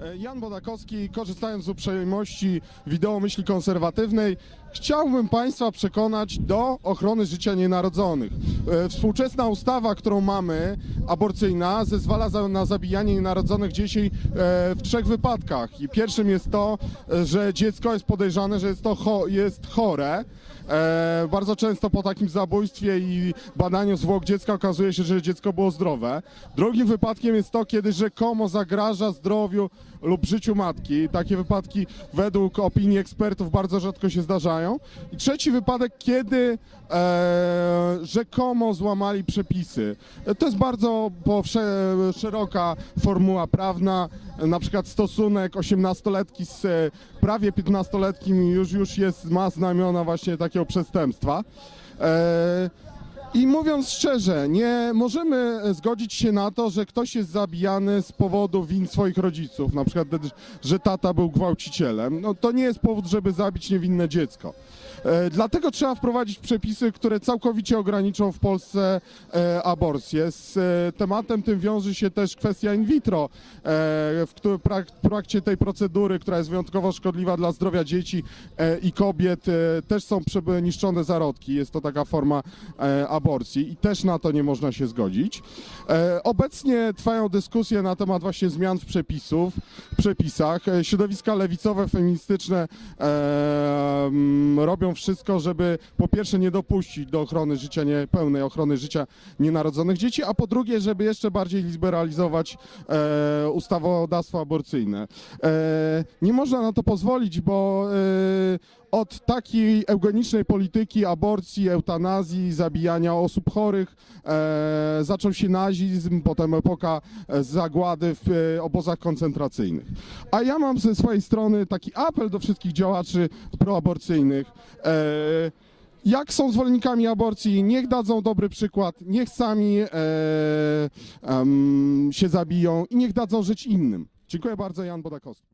E, Jan Bodakowski, korzystając z uprzejmości wideo myśli konserwatywnej, chciałbym Państwa przekonać do ochrony życia nienarodzonych. E, Współczesna ustawa, którą mamy, aborcyjna, zezwala na zabijanie nienarodzonych dzieci e, w trzech wypadkach. I pierwszym jest to, że dziecko jest podejrzane, że jest to cho- jest chore. Bardzo często po takim zabójstwie i badaniu zwłok dziecka okazuje się, że dziecko było zdrowe. Drugim wypadkiem jest to, kiedy rzekomo zagraża zdrowiu lub życiu matki. Takie wypadki według opinii ekspertów bardzo rzadko się zdarzają. I trzeci wypadek, kiedy e, rzekomo złamali przepisy. E, To jest bardzo szeroka formuła prawna. Na przykład stosunek 18-letki z e, prawie 15-letkim już, już jest, ma znamiona właśnie takiego przestępstwa. E, i mówiąc szczerze, nie możemy zgodzić się na to, że ktoś jest zabijany z powodu win swoich rodziców, na przykład, że tata był gwałcicielem. No, to nie jest powód, żeby zabić niewinne dziecko. E, Dlatego trzeba wprowadzić przepisy, które całkowicie ograniczą w Polsce e, aborcję. Z e, tematem tym wiąże się też kwestia in vitro, e, w w trakcie tej procedury, która jest wyjątkowo szkodliwa dla zdrowia dzieci e, i kobiet, e, też są niszczone zarodki. Jest to taka forma e, aborcji i też na to nie można się zgodzić. E, Obecnie trwają dyskusje na temat właśnie zmian w przepisów, w przepisach. E, Środowiska lewicowe, feministyczne e, robią wszystko, żeby po pierwsze nie dopuścić do ochrony życia, nie, pełnej ochrony życia nienarodzonych dzieci, a po drugie, żeby jeszcze bardziej liberalizować e, ustawodawstwo aborcyjne. E, nie można na to pozwolić, bo e, od takiej eugenicznej polityki, aborcji, eutanazji, zabijania osób chorych e, zaczął się nazizm, potem epoka e, zagłady w e, obozach koncentracyjnych. A ja mam ze swojej strony taki apel do wszystkich działaczy proaborcyjnych. E, jak są zwolennikami aborcji, niech dadzą dobry przykład, niech sami e, em, się zabiją i niech dadzą żyć innym. Dziękuję bardzo, Jan Bodakowski.